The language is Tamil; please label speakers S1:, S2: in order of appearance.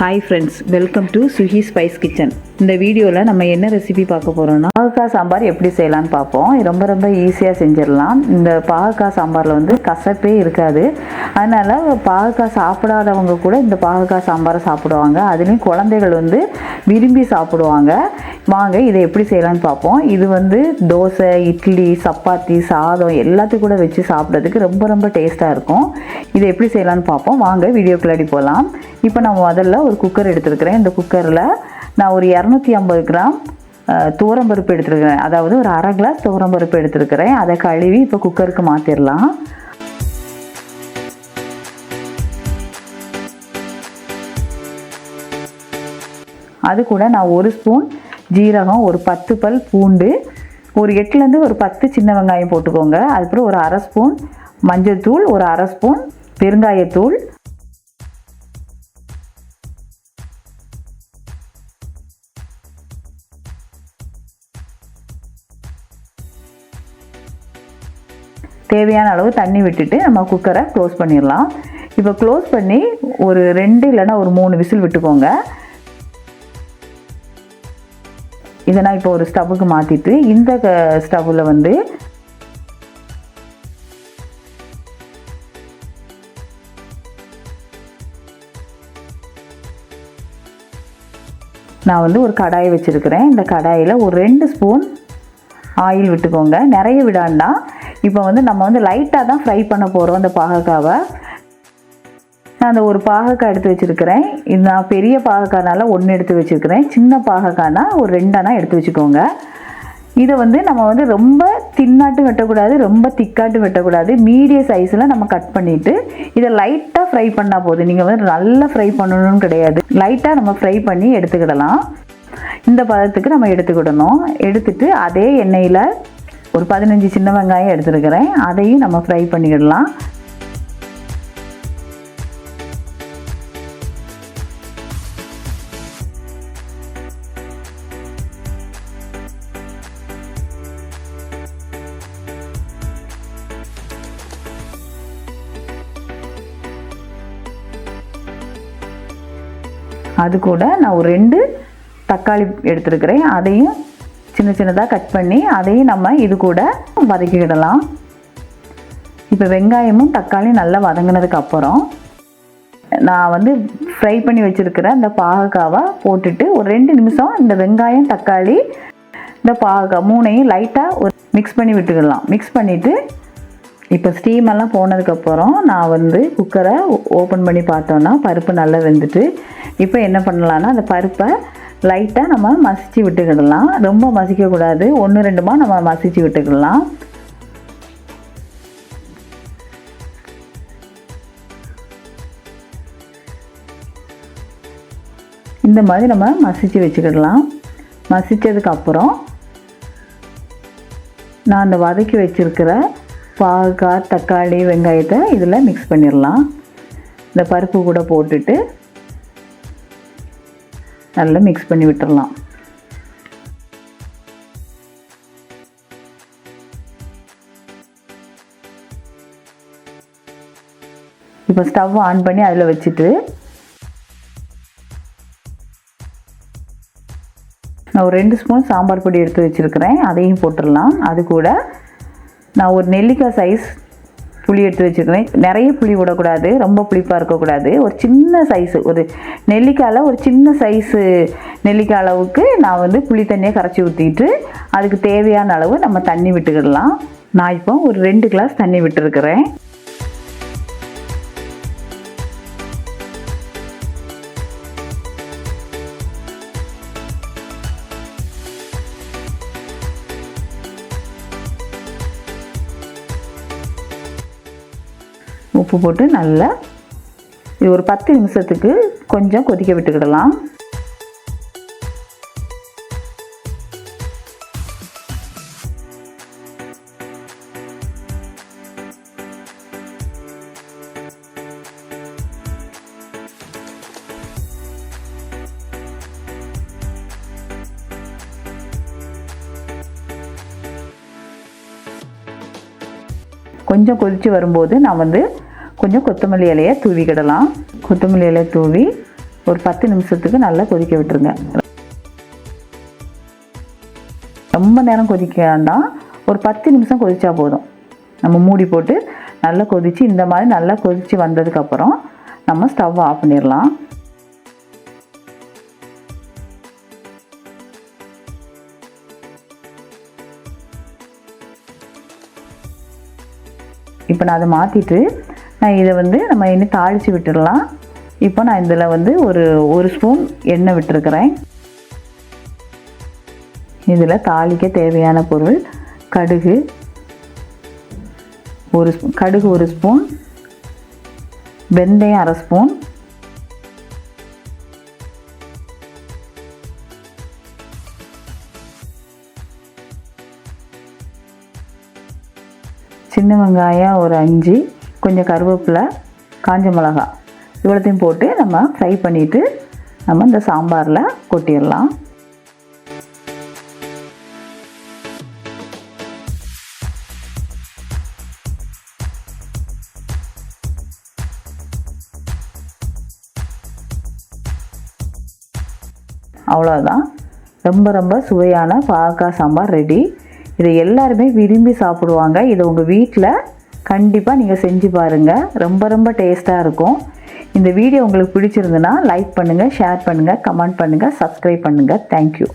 S1: Hi friends welcome to Suhi spice kitchen இந்த வீடியோவில் நம்ம என்ன ரெசிபி பார்க்க போகிறோம்னா பாகக்காய் சாம்பார் எப்படி செய்யலாம்னு பார்ப்போம். ரொம்ப ரொம்ப ஈஸியாக செஞ்சிடலாம். இந்த பாகக்காய் சாம்பாரில் வந்து கசப்பே இருக்காது. அதனால் பாகக்காய் சாப்பிடாதவங்க கூட இந்த பாகக்காய் சாம்பாரை சாப்பிடுவாங்க. அதுலேயும் குழந்தைகள் வந்து விரும்பி சாப்பிடுவாங்க. வாங்க இதை எப்படி செய்யலாம்னு பார்ப்போம். இது வந்து தோசை இட்லி சப்பாத்தி சாதம் எல்லாத்துக்கும் கூட வச்சு சாப்பிட்றதுக்கு ரொம்ப ரொம்ப டேஸ்ட்டாக இருக்கும். இதை எப்படி செய்யலாம்னு பார்ப்போம். வாங்க வீடியோக்குள்ளாடி போகலாம். இப்போ நம்ம முதல்ல ஒரு குக்கர் எடுத்துருக்கிறேன். இந்த குக்கரில் நான் ஒரு இரநூத்தி ஐம்பது கிராம் துவரம்பருப்பு எடுத்துருக்கிறேன். அதாவது ஒரு அரை கிளாஸ் துவரம்பருப்பு எடுத்துருக்கிறேன். அதை கழுவி இப்போ குக்கருக்கு மாற்றிடலாம் அது கூட நான் ஒரு ஸ்பூன் ஜீரகம் ஒரு பத்து பல் பூண்டு ஒரு எட்டுலேருந்து ஒரு பத்து சின்ன வெங்காயம் போட்டுக்கோங்க. அதுக்கப்புறம் ஒரு அரை ஸ்பூன் மஞ்சள் தூள் ஒரு அரை ஸ்பூன் பெருங்காயத்தூள் தேவையான அளவு தண்ணி விட்டுட்டு நம்ம குக்கரை க்ளோஸ் பண்ணிடலாம். இப்போ க்ளோஸ் பண்ணி ஒரு ரெண்டு இல்லைன்னா ஒரு மூணு விசில் விட்டுக்கோங்க. இதை நான் இப்போ ஒரு ஸ்டவ்வுக்கு மாற்றிட்டு இந்த ஸ்டவ்வில் வந்து நான் வந்து ஒரு கடாயை வச்சுருக்கிறேன். இந்த கடாயில் ஒரு ரெண்டு ஸ்பூன் ஆயில் விட்டுக்கோங்க. நிறைய விடாண்டா இப்போ வந்து நம்ம வந்து லைட்டாக தான் ஃப்ரை பண்ண போகிறோம் அந்த பாகக்காவை. நான் அந்த ஒரு பாகக்காய் எடுத்து வச்சுருக்கிறேன். இது நான் பெரிய பாகக்காய்னால ஒன்று எடுத்து வச்சுருக்கிறேன். சின்ன பாகக்காய்னா ஒரு ரெண்டானா எடுத்து வச்சுக்கோங்க. இதை வந்து நம்ம வந்து ரொம்ப தின்னாட்டும் வெட்டக்கூடாது ரொம்ப திக்காட்டும் வெட்டக்கூடாது. மீடியம் சைஸில் நம்ம கட் பண்ணிவிட்டு இதை லைட்டாக ஃப்ரை பண்ணால் போதும். நீங்கள் வந்து நல்லா ஃப்ரை பண்ணணும்னு கிடையாது. லைட்டாக நம்ம ஃப்ரை பண்ணி எடுத்துக்கிடலாம். இந்த பதத்துக்கு நம்ம எடுத்துக்கிடணும். எடுத்துட்டு அதே எண்ணெயில் ஒரு பதினஞ்சு சின்ன வெங்காயம் எடுத்துருக்கிறேன். அதையும் நம்ம ஃப்ரை பண்ணிக்கிடலாம் அது கூட நான் ஒரு ரெண்டு தக்காளி எடுத்துருக்கிறேன். அதையும் சின்ன சின்னதாக கட் பண்ணி அதையும் நம்ம இது கூட வதக்கிக்கிடலாம். இப்போ வெங்காயமும் தக்காளியும் நல்லா வதங்கினதுக்கு அப்புறம் நான் வந்து ஃப்ரை பண்ணி வச்சுருக்கிற இந்த பாகக்காவை போட்டுட்டு ஒரு ரெண்டு நிமிஷம் இந்த வெங்காயம் தக்காளி இந்த பாகக்காய் மூணையும் லைட்டாக ஒரு மிக்ஸ் பண்ணி விட்டுக்கலாம். மிக்ஸ் பண்ணிவிட்டு இப்போ ஸ்டீமெல்லாம் போனதுக்கப்புறம் நான் வந்து குக்கரை ஓப்பன் பண்ணி பார்த்தோன்னா பருப்பு நல்லா வெந்துட்டு இப்போ என்ன பண்ணலான்னா அந்த பருப்பை லைட்டாக நம்ம மசிச்சு விட்டுக்கிடலாம். ரொம்ப மசிக்கக்கூடாது. ஒன்று ரெண்டுமா நம்ம மசிச்சு விட்டுக்கிடலாம். இந்த மாதிரி நம்ம மசிச்சு வச்சுக்கிடலாம். மசித்ததுக்கப்புறம் நான் அந்த வதக்கி வச்சுருக்கிற பாகக்காய் தக்காளி வெங்காயத்தை இதில் மிக்ஸ் பண்ணிடலாம். இந்த பருப்பு கூட போட்டுட்டு நல்லா மிக்ஸ் பண்ணி விட்டுடலாம் இப்போ ஸ்டவ் ஆன் பண்ணி அதில் வச்சுட்டு நான் ஒரு ரெண்டு ஸ்பூன் சாம்பார் பொடி எடுத்து வச்சுருக்கிறேன். அதையும் போட்டுடலாம் அது கூட நான் ஒரு நெல்லிக்காய் சைஸ் புளி எடுத்து வச்சுருக்கிறேன் நிறைய புளி விடக்கூடாது ரொம்ப புளிப்பாக இருக்கக்கூடாது. ஒரு சின்ன சைஸு ஒரு நெல்லிக்காயில் ஒரு சின்ன சைஸு நெல்லிக்காய் அளவுக்கு நான் வந்து புளி தண்ணியை கரைச்சி ஊற்றிட்டு அதுக்கு தேவையான அளவு நம்ம தண்ணி விட்டுக்கிடலாம். நான் இப்போ ஒரு ரெண்டு கிளாஸ் தண்ணி விட்டுருக்கிறேன். உப்பு போட்டு நல்லா இது ஒரு பத்து நிமிஷத்துக்கு கொஞ்சம் கொதிக்க விட்டுக்கிடலாம். கொஞ்சம் கொதித்து வரும்போது நான் வந்து கொஞ்சம் கொத்தமல்லி இலையை தூவிக்கிடலாம் கொத்தமல்லி இலையை தூவி ஒரு பத்து நிமிஷத்துக்கு நல்லா கொதிக்க விட்டுருங்க. ரொம்ப நேரம் கொதிக்க வேண்டாம். ஒரு பத்து நிமிஷம் கொதித்தா போதும். நம்ம மூடி போட்டு நல்லா கொதித்து இந்த மாதிரி நல்லா கொதித்து வந்ததுக்கப்புறம் நம்ம ஸ்டவ் ஆஃப் பண்ணிடலாம். இப்போ நான் அதை மாற்றிட்டு நான் இதை வந்து நம்ம இன்னும் தாளித்து விட்டுடலாம். இப்போ நான் இதில் வந்து ஒரு ஒரு ஸ்பூன் எண்ணெய் விட்டுருக்குறேன். இதில் தாளிக்க தேவையான பொருள் கடுகு. ஒரு ஸ்பூ- கடுகு ஒரு ஸ்பூன். வெந்தயம் அரை ஸ்பூன். சின்ன வெங்காயம் ஒரு அஞ்சு. கொஞ்சம் கருவேப்பிலை காஞ்ச மிளகா இவ்வளோத்தையும் போட்டு நம்ம ஃப்ரை பண்ணிவிட்டு நம்ம இந்த சாம்பாரில் கொட்டிடலாம். அவ்வளோதான் ரொம்ப ரொம்ப சுவையான பாகக்காய் சாம்பார் ரெடி இதை எல்லாருமே விரும்பி சாப்பிடுவாங்க. இதை உங்கள் வீட்டில் கண்டிப்பாக நீங்கள் செஞ்சு பாருங்கள் ரொம்ப ரொம்ப டேஸ்ட்டாக இருக்கும். இந்த வீடியோ உங்களுக்கு பிடிச்சிருந்துன்னா லைக் பண்ணுங்கள் ஷேர் பண்ணுங்கள் கமெண்ட் பண்ணுங்கள் சப்ஸ்கிரைப் பண்ணுங்கள் தேங்க்யூ